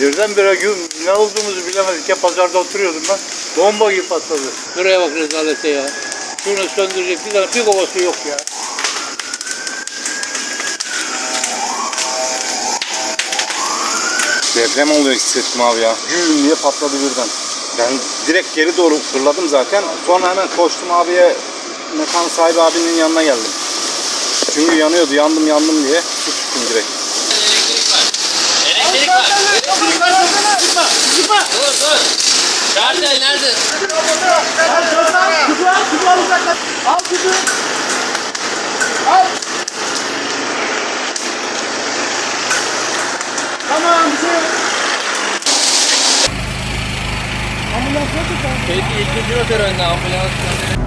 Birdenbire gün ne olduğumuzu bilemedik. Ya pazarda oturuyordum ben. Bomba gibi patladı. Şuraya bak rezalete ya. Şunu söndürecek bir tane bir kovası yok ya. Deprem oluyor hissettim abi ya. Güm diye patladı birden. Ben direkt geri doğru fırladım zaten. Sonra hemen koştum abiye mekan sahibi abinin yanına geldim. Çünkü yanıyordu yandım yandım diye su tuttum direkt. Elektrik var. Elektrik var. Çıkma. Çıkma. Dur dur. Nerede? Nerede? Tamam bir şey yok. Ambulans yok mu? Peki ikinci otel önünde ambulans.